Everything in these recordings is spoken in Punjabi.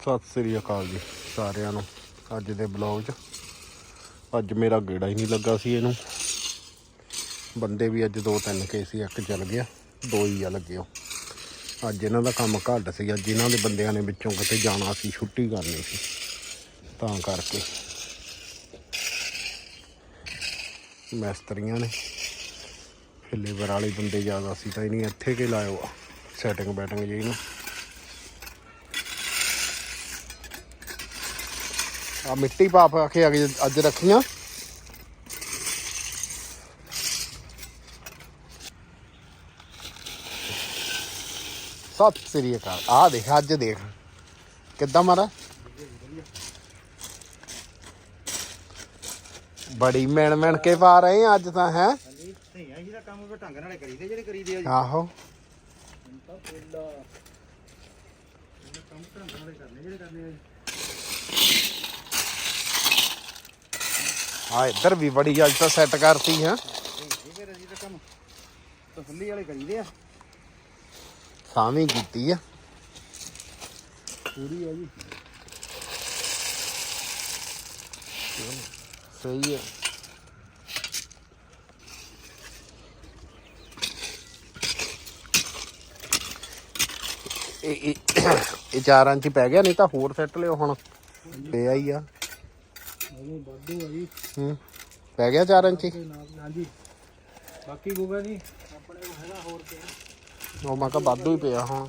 ਸਤਿ ਸ੍ਰੀ ਅਕਾਲ ਜੀ ਸਾਰਿਆਂ ਨੂੰ। ਅੱਜ ਦੇ ਬਲੌਗ 'ਚ ਅੱਜ ਮੇਰਾ ਗੇੜਾ ਹੀ ਨਹੀਂ ਲੱਗਾ ਸੀ ਇਹਨੂੰ। ਬੰਦੇ ਵੀ ਅੱਜ ਦੋ ਤਿੰਨ ਕੇ ਸੀ ਇੱਕ ਚੱਲ ਗਿਆ ਦੋ ਹੀ ਆ ਲੱਗੇ ਉਹ ਅੱਜ ਇਹਨਾਂ ਦਾ ਕੰਮ ਘੱਟ ਸੀ, ਅੱਜ ਇਹਨਾਂ ਦੇ ਬੰਦਿਆਂ ਨੇ ਵਿੱਚੋਂ ਕਿਤੇ ਜਾਣਾ ਸੀ, ਛੁੱਟੀ ਕਰਨੀ ਸੀ, ਤਾਂ ਕਰਕੇ। ਮੈਸਤਰੀਆਂ ਨੇ ਲੇਬਰ ਵਾਲੇ ਬੰਦੇ ਜ਼ਿਆਦਾ ਸੀ ਤਾਂ ਇਹਨੇ ਇੱਥੇ ਕੇ ਲਾਇਓ ਆ? ਸੈਟਿੰਗ ਬੈਟਿੰਗ ਜੀ ਨੂੰ। ਆ ਮਿੱਟੀ ਪਾ ਪਾ ਕੇ ਅੱਗੇ ਅੱਜ ਰੱਖੀਆਂ ਸਤਿ ਸ੍ਰੀ ਅਕਾਲ। ਆ ਦੇਖ, ਅੱਜ ਦੇਖ। ਕਿੱਦਾਂ ਮਾਰਾ ਬੜੀ ਮਿਣ ਮਿਣ ਕੇ ਪਾ ਰਹੇ ਆ ਅੱਜ ਤਾਂ, ਹੈ? ਹਾਂਜੀ ਨਹੀਂ ਆ ਜਿਹਦਾ ਕੰਮ ਢੰਗ ਨਾਲੇ ਕਰੀਦੇ ਜਿਹੜੇ ਕਰੀਦੇ ਆ ਜੀ ਆਹੋ ਕੰਮ ਢੰਗ ਨਾਲੇ ਕਰਨੇ ਜਿਹੜੇ ਕਰਨੇ ਆ। ਜੀ ਆ ਇੱਧਰ ਵੀ ਬੜੀ ਅੱਜ ਤਾਂ ਸੈੱਟ ਕਰਤੀ ਹੈ। ਇਹ ਫਿਰ ਅਸੀਂ ਤਾਂ ਕੰਮ ਤਸੱਲੀ ਵਾਲੇ ਕਰੀਦੇ ਆ ਸਾਵੀਂ ਕੀਤੀ ਆ। ਪੂਰੀ ਆ ਜੀ। ਸਹੀ ਹੈ ਇਹ ਇਹ ਇਹ ਚਾਰਾਂ ਚ ਹੀ ਪੈ ਗਿਆ ਨਹੀਂ ਤਾਂ ਹੋਰ ਸੈੱਟ ਲਿਓ ਹੁਣ। ਪਿਆ ਹੀ ਆ। ਉਹ ਵਾਧੂ ਆ ਜੀ ਹੂੰ। ਪੈ ਗਿਆ ਚਾਰਾਂ ਚ ਹੀ? ਤੇ ਨਾਲ ਹਾਂਜੀ। ਬਾਕੀ ਗੋਗਾ ਜੀ ਆਪਣੇ ਕੋਲ ਹੈਗਾ ਹੋਰ ਤੇ ਉਹ ਮੈਂ ਕਿਹਾ ਵਾਧੂ ਹੀ ਪਿਆ ਹੁਣ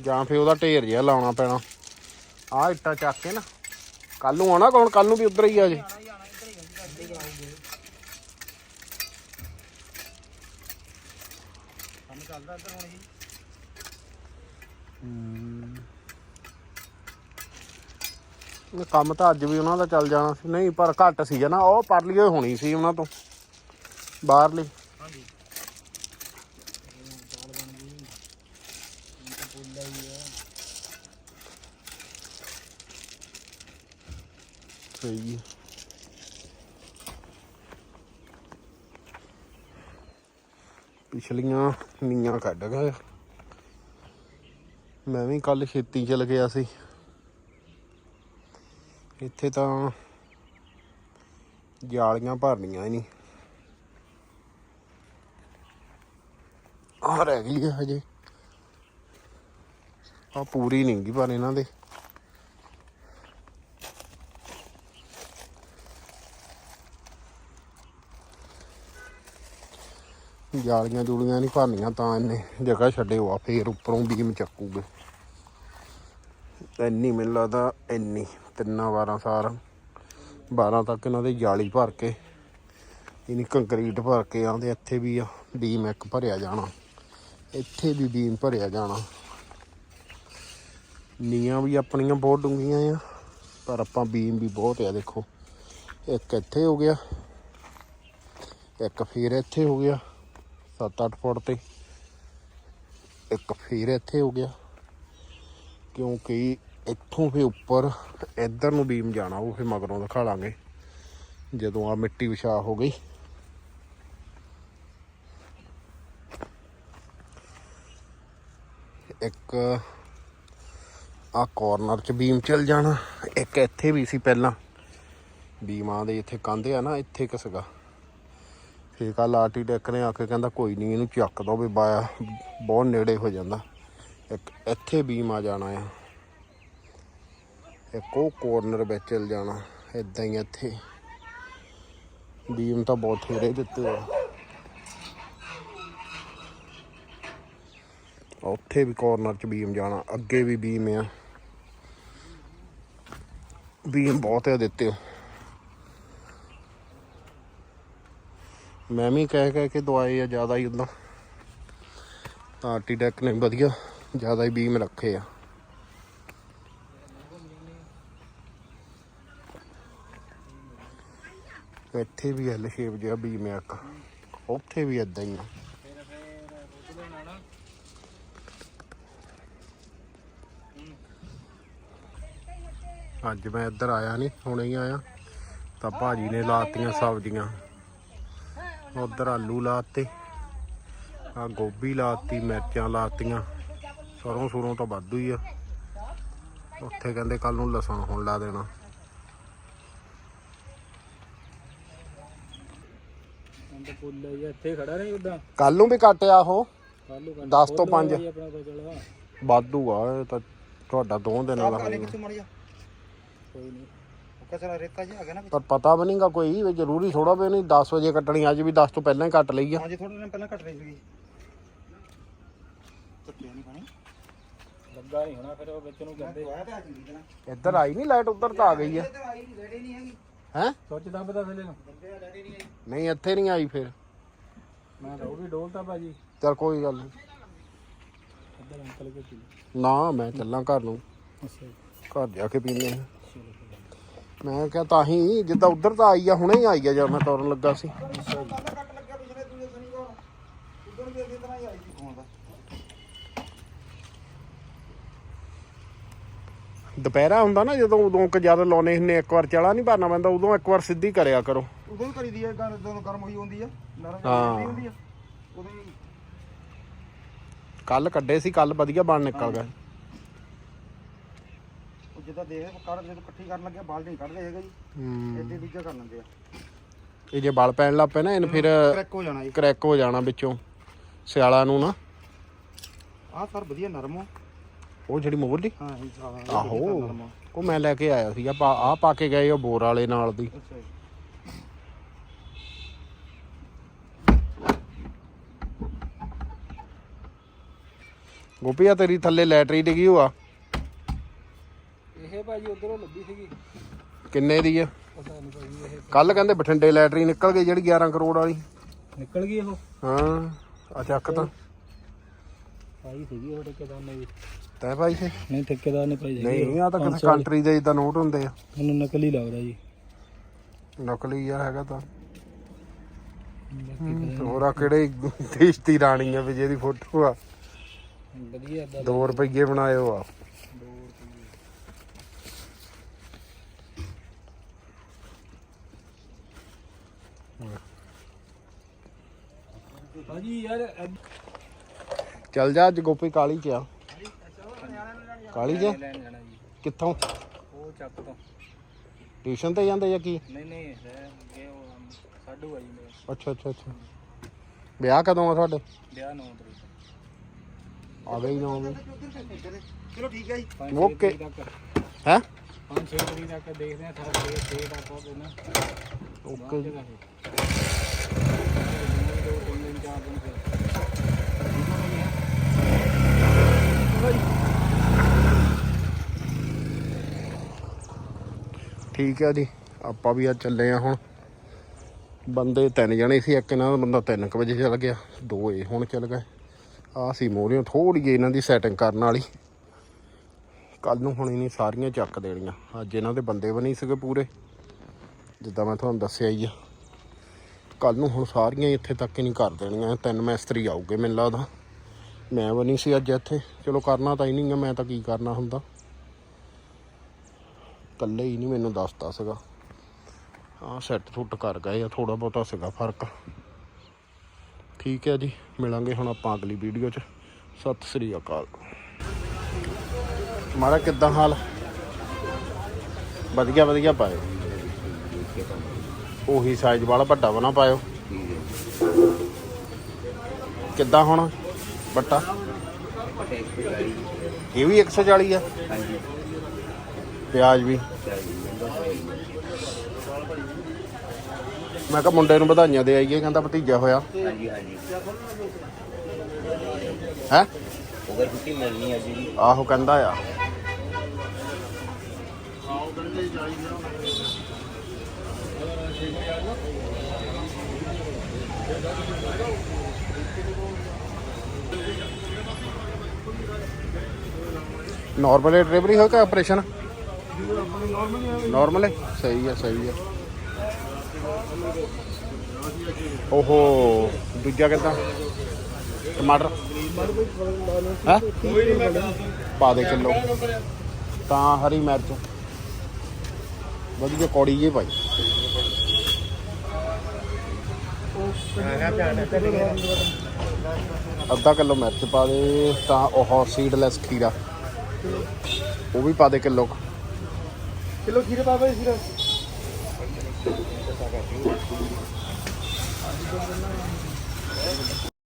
ਜਾਂ ਫੇ ਉਹਦਾ ਢੇਰ ਜਿਹਾ ਲਾਉਣਾ ਪੈਣਾ। ਆ ਇੱਟਾਂ ਚੱਕ ਕੇ ਨਾ ਕੱਲ ਨੂੰ ਆਣਾ ਕੌਣ? ਕੱਲ ਨੂੰ ਵੀ ਉਧਰ ਹੀ ਆ ਜੇ। ਕੰਮ ਚੱਲਦਾ ਇੱਧਰ ਹੁਣ ਜੀ। ਕੰਮ ਤਾਂ ਅੱਜ ਵੀ ਉਹਨਾਂ ਦਾ ਚੱਲ ਜਾਣਾ ਸੀ। ਨਹੀਂ, ਪਰ ਘੱਟ ਸੀ ਨਾ। ਉਹ ਪਰਲੀ ਹੋਈ ਹੋਣੀ ਸੀ ਉਹਨਾਂ ਤੋਂ। ਬਾਹਰਲੀ। ਹਾਂਜੀ ਸਹੀ ਪਿਛਲੀਆਂ ਨੀਆਂ ਕੱਢ ਗਏ। ਮੈਂ ਵੀ ਕੱਲ ਖੇਤੀ ਚਲ ਗਿਆ ਸੀ। ਇੱਥੇ ਤਾਂ ਜਾਲੀਆਂ ਭਰਨੀਆਂ ਹੀ ਨਹੀਂ। ਆ ਰਹਿ ਗਈ ਹੈ ਹਜੇ। ਆ ਪੂਰੀ ਨਹੀਂ ਗਈ ਪਰ ਇਹਨਾਂ ਦੇ। ਜਾਲੀਆਂ ਜੂਲੀਆਂ ਨਹੀਂ ਭਰਨੀਆਂ ਤਾਂ ਇਹਨੇ ਜਗ੍ਹਾ ਛੱਡੇ ਆ, ਫੇਰ ਉੱਪਰੋਂ ਬੀਮ ਚੱਕੂਗੇ। ਇੰਨੀ ਮੈਨੂੰ ਲੱਗਦਾ ਇੰਨੀ। ਤਿੰਨਾਂ ਵਾਰਾਂ ਸਾਰ 12 ਤੱਕ ਇਹਨਾਂ ਦੇ ਜਾਲੀ ਭਰ ਕੇ ਇਹਨੀ ਕੰਕਰੀਟ ਭਰ ਕੇ ਆਂਦੇ ਇੱਥੇ ਵੀ ਆ ਬੀਮ ਇੱਕ ਭਰਿਆ ਜਾਣਾ। ਇੱਥੇ ਵੀ ਬੀਮ ਭਰਿਆ ਜਾਣਾ। ਨੀਆਂ ਵੀ ਆਪਣੀਆਂ ਬਹੁਤ ਡੂੰਘੀਆਂ ਆ, ਪਰ ਆਪਾਂ ਬੀਮ ਵੀ ਬਹੁਤ ਆ, ਦੇਖੋ। ਇੱਕ ਇੱਥੇ ਹੋ ਗਿਆ, ਇੱਕ ਫੇਰ ਇੱਥੇ ਹੋ ਗਿਆ 7-8 ਫੁੱਟ ਤੇ। ਇੱਕ ਫੇਰ ਇੱਥੇ ਹੋ ਗਿਆ, ਕਿਉਂਕਿ ਇੱਥੋਂ ਫੇ ਉੱਪਰ, ਇੱਧਰ ਨੂੰ ਬੀਮ ਜਾਣਾ, ਉਹ ਫੇ ਮਗਰੋਂ ਦਿਖਾ ਲਾਂਗੇ ਜਦੋਂ ਆ ਮਿੱਟੀ ਵਿਛਾ ਹੋ ਗਈ। ਇੱਕ ਆ ਕਾਰਨਰ ਚ ਬੀਮ ਚੱਲ ਜਾਣਾ। ਇੱਕ ਇੱਥੇ ਵੀ ਸੀ ਪਹਿਲਾਂ। ਬੀਮਾਂ ਦੇ ਇੱਥੇ ਕੰਧੇ ਆ ਨਾ, ਇੱਥੇ ਕਿਸਗਾ ਫੇਰ ਕੱਲ ਆਰਟੀਟੈਕ ਨੇ ਆ ਕੇ ਕਹਿੰਦਾ, ਕੋਈ ਨਹੀਂ ਇਹਨੂੰ ਚੱਕ ਦੋ ਵੀ ਬਾਇਆ, ਬਹੁਤ ਨੇੜੇ ਹੋ ਜਾਂਦਾ। ਇੱਕ ਇੱਥੇ ਬੀਮ ਆ ਜਾਣਾ ਆ। ਇੱਕ ਉਹ ਕੋਰਨਰ ਵਿੱਚ ਚਲ ਜਾਣਾ, ਇਦਾਂ ਹੀ ਇੱਥੇ। ਬੀਮ ਤਾਂ ਬਹੁਤ ਥੋੜੇ ਦਿੱਤੇ ਆ। ਉੱਥੇ ਵੀ ਕੋਰਨਰ 'ਚ ਬੀਮ ਜਾਣਾ, ਅੱਗੇ ਵੀ ਬੀਮ ਆ। ਬੀਮ ਬਹੁਤ ਆ ਦਿੱਤੇ ਆ। ਮੈਂ ਵੀ ਕਹਿ ਕਹਿ ਕੇ ਦਵਾਏ ਆ, ਜ਼ਿਆਦਾ ਹੀ ਉਦਾਂ ਆਰਟੀਟੈਕ ਨੇ ਵਧੀਆ, ਜ਼ਿਆਦਾ ਹੀ ਬੀਮ ਰੱਖੇ ਆ। ਇੱਥੇ ਵੀ ਐਲ ਸ਼ੇਪ ਜਿਹਾ ਬੀਮ ਆ ਇੱਕ। ਉੱਥੇ ਵੀ ਇਦਾਂ ਹੀ ਆ। ਅੱਜ ਮੈਂ ਇੱਧਰ ਆਇਆ ਨਹੀਂ ਹੁਣੇ ਹੀ ਆਇਆ। ਤਾਂ ਭਾਜੀ ਨੇ ਲਾਤੀਆਂ ਸਬਜ਼ੀਆਂ। ਉਧਰ ਆਲੂ ਲਾਤੇ ਆ ਗੋਭੀ ਲਾਤੀ, ਮਿਰਚਾਂ ਲਾਤੀਆਂ। ਸਰੋਂ ਸੁਰੋਂ ਤਾਂ ਵਾਧੂ ਹੀ ਆ। ਉੱਥੇ ਕਹਿੰਦੇ ਕੱਲ ਨੂੰ ਲਸਣ ਹੁਣ ਲਾ ਦੇਣਾ। ਤਾਂ ਪੁੱਲ ਹੈ ਇੱਥੇ ਖੜਾ ਨਹੀਂ ਉਦਾਂ। ਕੱਲ ਨੂੰ ਵੀ ਕੱਟਿਆ ਉਹ। ਕੱਲ ਨੂੰ 10 ਤੋਂ 5 ਆਪਣਾ ਵਾਧੂ ਆ ਇਹ ਤਾਂ ਤੁਹਾਡਾ ਦੋ ਦਿਨਾਂ ਦਾ ਕਾਲੇ ਹੋਊਗਾ। ਕਿੱਥੋਂ ਮੜ ਜਾ ਕੋਈ ਨਹੀਂ। ਉਹ ਕਚਰਾ ਰੇਤਾ ਜੀ ਆ ਗਿਆ ਨਾ ਵਿੱਚ? ਪਰ ਪਤਾ ਵੀ ਨਹੀਂਗਾ ਕੋਈ ਵੀ ਜ਼ਰੂਰੀ ਥੋੜਾ ਵੀ ਨਹੀਂ 10 ਵਜੇ ਕੱਟਣੀ ਅੱਜ ਵੀ 10 ਤੋਂ ਪਹਿਲਾਂ ਹੀ ਕੱਟ ਲਈ ਆ। ਹਾਂ ਜੀ ਥੋੜੇ ਦਿਨ ਪਹਿਲਾਂ ਘਟ ਰਹੀ ਸੀਗੀ। ਚੱਕਿਆ ਨਹੀਂ ਪਾਣੀ। ਲੱਗਾ ਨਹੀਂ ਹੋਣਾ ਫਿਰ ਉਹ ਵਿੱਚ ਨੂੰ ਕਹਿੰਦੇ ਆਇਆ ਤਾਂ ਚੰਗੀ ਤਰ੍ਹਾਂ ਇੱਧਰ ਆਈ ਨਹੀਂ ਲਾਈਟ ਉੱਧਰ ਤਾਂ ਆ ਗਈ ਆ। ਇੱਧਰ ਆਈ ਨਹੀਂ ਰੇੜੀ ਨਹੀਂ ਹੈਗੀ। ਹੈ? ਸੁੱਚ ਦੱਬਦਾ ਥੱਲੇ ਨੂੰ। ਬੰਦੇ ਆ ਰੇੜੀ ਨਹੀਂ ਆਈ ਨਹੀਂ ਇੱਥੇ ਨਹੀਂ ਆਈ ਫਿਰ। ਮੈਂ ਤਾਂ ਉਹ ਵੀ ਡੋਲਤਾ ਭਾਜੀ। ਚਲ ਕੋਈ ਗੱਲ ਨੀ। ਇੱਧਰ ਅੰਕਲ ਕੇ ਪੀ ਨਾ ਮੈਂ ਚੱਲਾਂ ਘਰ ਨੂੰ। ਅੱਛਾ ਘਰ ਜਾ ਕੇ ਪੀਨੇ ਆ। ਮੈਂ ਕਿਹਾ ਤਾਂ ਹੀ ਜਿੱਦਾਂ ਉੱਧਰ ਤਾਂ ਆਈ ਆ ਹੁਣੇ ਹੀ ਆਈ ਆ ਜਦ ਮੈਂ ਤੁਰਨ ਲੱਗਾ ਸੀ ਕੱਲ ਕੱਟ ਲੱਗਿਆ ਪਿਛਲੇ ਦੂਜੇ ਸ਼ਨੀਵਾਰ ਉਧਰ ਵੀ ਇਸੇ ਤਰ੍ਹਾਂ ਹੀ ਆਈ ਸੀ ਫੋਨ ਦਾ ਦੁਪਹਿਰਾ ਹੁੰਦਾ ਨਾ ਜਦੋਂ ਉਦੋਂ ਕ ਜਦ ਲਾਉਨੇ ਹੁੰਨੇ ਇੱਕ ਵਾਰ ਚਲਾ ਨਹੀਂ ਭਰਨਾ ਪੈਂਦਾ ਉਦੋਂ ਇੱਕ ਵਾਰ ਸਿੱਧੀ ਕਰਿਆ ਕਰੋ। ਉਦੋਂ ਹੀ ਕਰੀਦੀ ਹੈ ਗਰ ਜਦੋਂ ਗਰਮ ਹੋਈ ਹੁੰਦੀ ਆ ਨਰਮ ਹਾਂ। ਜਿਹੀ ਹੁੰਦੀ ਆ ਉਦੋਂ ਹੀ ਕੱਲ ਕੱਢੇ ਸੀ ਕੱਲ ਵਧੀਆ ਬਣ ਨਿਕਲ ਗਏ ਉਹ ਜਿੱਦਾਂ ਦੇਖ ਕਰ ਜਦੋਂ ਇਕੱਠੀ ਕਰਨ ਲੱਗਿਆ ਬਾਲ ਨਹੀਂ ਕੱਢਦੇ ਹੈਗਾ ਜੀ। ਹੂੰ। ਇੱਥੇ ਦੂਜਾ ਕਰ ਲੈਂਦੇ ਆ। ਇਹ ਜੇ ਬਲ ਪੈਣ ਲੱਗ ਪਏ ਨਾ ਇਹਨੂੰ ਫਿਰ ਕਰੈਕ ਹੋ ਜਾਣਾ ਜੀ। ਕਰੈਕ ਹੋ ਜਾਣਾ ਵਿੱਚੋਂ ਸਿਆਲਾਂ ਨੂੰ ਨਾ। ਆਹ ਸਰ ਵਧੀਆ ਨਰਮ ਆ। ਉਹ ਜਿਹੜੀ ਮੋਰਲੀ ਹਾਂ ਆਹੋ। ਉਹ ਮੈਂ ਲੈ ਕੇ ਆਇਆ ਸੀ ਆ ਆ ਪਾ ਕੇ ਗਏ ਉਹ ਬੋਰ ਵਾਲੇ ਨਾਲ ਦੀ। ਅੱਛਾ ਜੀ। ਗੋਪੀਆ ਤੇਰੀ ਥੱਲੇ ਲੈਟਰੀ ਡਿੱਗੀ ਹੋਆ। ਇਹ ਭਾਜੀ ਉਧਰੋਂ ਲੱਭੀ ਸੀਗੀ। ਕਿੰਨੇ ਦੀ ਆ? ਪਤਾ ਨਹੀਂ ਭਾਜੀ ਇਹ। ਕੱਲ ਕਹਿੰਦੇ ਬਠਿੰਡੇ ਲੈਟਰੀ ਨਿਕਲ ਗਈ ਜਿਹੜੀ 11 ਕਰੋੜ ਵਾਲੀ। ਨਿਕਲ ਗਈ ਉਹ? ਹਾਂ ਚੱਕ ਤਾਂ। ਭਾਈ ਸੀਗੀ ਉਹ ਠੇਕੇਦਾਰ ਨੇ ਵੀ। ਤੈ ਭਾਈ ਸੀ? ਨਹੀਂ ਠੇਕੇਦਾਰ ਨੇ ਭਾਈ ਨਹੀਂ ਆ ਤਾਂ ਕਿਸੇ ਕੰਟਰੀ ਦੇ ਜਿੱਦਾਂ ਨੋਟ ਹੁੰਦੇ ਆ। ਮੈਨੂੰ ਨਕਲੀ ਲੱਗਦਾ ਜੀ। ਨਕਲੀ ਆ ਹੈਗਾ ਤਾਂ। ਹੋਰ ਆ ਕਿਹੜੇ ਦੇਸ਼ ਦੀ ਰਾਣੀ ਆ ਵੀ ਜਿਹਦੀ ਫੋਟੋ ਆ? ਵਧੀਆ ਏਦਾਂ 2 ਰੁਪਏ ਬਣਾਇਓ ਆ। ਭਾਜੀ ਯਾਰ ਚੱਲ ਜਾ ਅੱਜ ਗੋਪੀ ਕਾਲੀ ਚ ਆ। ਕਾਲੀ ਚ? ਲੈਣ ਜਾਣਾ ਜੀ ਕਿੱਥੋਂ? ਉਹ ਚੱਕ ਤੋਂ। ਟਿਊਸ਼ਨ ਤੇ ਜਾਂਦੇ ਜਾਂ ਕੀ? ਨਹੀਂ ਨਹੀਂ ਗਏ ਉਹ ਸਾਡੂ ਆ ਜੀ ਮੇਰਾ। ਅੱਛਾ ਅੱਛਾ ਅੱਛਾ। ਵਿਆਹ ਕਦੋਂ ਆ ਤੁਹਾਡੇ? ਵਿਆਹ 9 ਤਰੀਕ। ਆ ਗਈ ਨਾ ਚਲੋ ਠੀਕ ਹੈ ਜੀ। 5 Okay. ਤਰੀਕ ਤੱਕ। ਹੈ? 5-6 ਤਰੀਕ ਤੱਕ ਦੇਖਦੇ ਆ ਸਾਰਾ 6 6 ਤੱਕ ਉਹ ਨਾ। ਓਕੇ ਹੈ ਦੋ ਤਿੰਨ ਦਿਨ ਚਾਰ ਦਿਨ ਫਿਰ। ਠੀਕ ਹੈ ਜੀ, ਆਪਾਂ ਵੀ ਅੱਜ ਚੱਲੇ ਆ ਹੁਣ। ਬੰਦੇ ਤਿੰਨ ਜਣੇ ਸੀ, ਇੱਕ ਇਹਨਾਂ ਦਾ ਬੰਦਾ 3 ਵਜੇ ਚੱਲ ਗਿਆ, ਦੋ ਇਹ ਹੁਣ ਚੱਲ ਗਏ। ਆ ਸੀ ਮੋਰੀਆਂ ਥੋੜੀ ਜਿਹੀ ਇਹਨਾਂ ਦੀ ਸੈਟਿੰਗ ਕਰਨ ਵਾਲੀ। ਕੱਲ ਨੂੰ ਹੁਣ ਇਹਨੇ ਸਾਰੀਆਂ ਚੱਕ ਦੇਣੀਆਂ। ਅੱਜ ਇਹਨਾਂ ਦੇ ਬੰਦੇ ਬਣੀ ਸੀਗੇ ਪੂਰੇ। ਜਿੱਦਾਂ ਮੈਂ ਤੁਹਾਨੂੰ ਦੱਸਿਆ ਹੀ ਆ। ਕੱਲ ਨੂੰ ਹੁਣ ਸਾਰੀਆਂ ਇੱਥੇ ਤੱਕ ਹੀ ਨਹੀਂ ਕਰ ਦੇਣੀਆਂ ਤਿੰਨ ਮੈਸਤਰੀ ਆਉਗੇ ਮੈਨੂੰ ਲੱਗਦਾ। ਮੈਂ ਬਣੀ ਸੀ ਅੱਜ ਇੱਥੇ। ਚਲੋ ਕਰਨਾ ਤਾਂ ਹੀ ਨਹੀਂ ਆ, ਮੈਂ ਤਾਂ ਕੀ ਕਰਨਾ ਹੁੰਦਾ। ਇਕੱਲੇ ਹੀ ਨਹੀਂ ਮੈਨੂੰ ਦੱਸਦਾ ਸੀਗਾ। ਹਾਂ ਸੈੱਟ ਸੁੱਟ ਕਰ ਗਏ ਆ ਥੋੜਾ ਬਹੁਤਾ ਸੀਗਾ ਫ਼ਰਕ। ਠੀਕ ਹੈ ਜੀ, ਮਿਲਾਂਗੇ ਹੁਣ ਆਪਾਂ ਅਗਲੀ ਵੀਡੀਓ 'ਚ। ਸਤਿ ਸ੍ਰੀ ਅਕਾਲ। ਮਾਰਾ ਕਿੱਦਾਂ ਹਾਲ? ਵਧੀਆ ਵਧੀਆ ਪਾਇਓ। ਉਹੀ ਸਾਈਜ਼ ਵਾਲਾ ਵੱਡਾ ਬਣਾ ਪਾਇਓ। ਕਿੱਦਾਂ ਹੁਣ ਬੱਟਾ ਇਹ ਵੀ 140 ਆ? ਪਿਆਜ਼ ਵੀ। ਮੈਂ ਕਿਹਾ ਮੁੰਡੇ ਨੂੰ ਵਧਾਈਆਂ ਦੇ ਆਈਏ ਕਹਿੰਦਾ ਭਤੀਜਾ ਹੋਇਆ। ਹਾਂਜੀ ਹਾਂਜੀ। ਹੈ? ਅਗਰ ਛੁੱਟੀ ਮਿਲਣੀ ਹੈ ਜੀ। ਆਹੋ ਕਹਿੰਦਾ ਆ। ਨਾਰਮਲ ਡਿਲੀਵਰੀ ਹੋ ਕਿ ਆਪਰੇਸ਼ਨ? ਨਾਰਮਲ ਹੈ? ਸਹੀ ਹੈ ਸਹੀ ਹੈ। ਓਹੋ, ਦੂਜਾ ਕਿੱਦਾਂ? ਟਮਾਟਰ? ਹੈ? ਪਾ ਦੇ ਕਿਲੋ। ਤਾਂ ਹਰੀ ਮਿਰਚ। ਵਧੀਆ ਕੌੜੀ ਜੀ ਭਾਈ ਅੱਧਾ ਕਿਲੋ ਮਿਰਚ ਪਾ ਦੇ, ਤਾਂ ਉਹ ਸੀਡਲੈਸ ਖੀਰਾ। ਉਹ ਵੀ ਪਾ ਦੇ ਕਿਲੋ কিলো ঘিরে পাবে ঘিরে আছে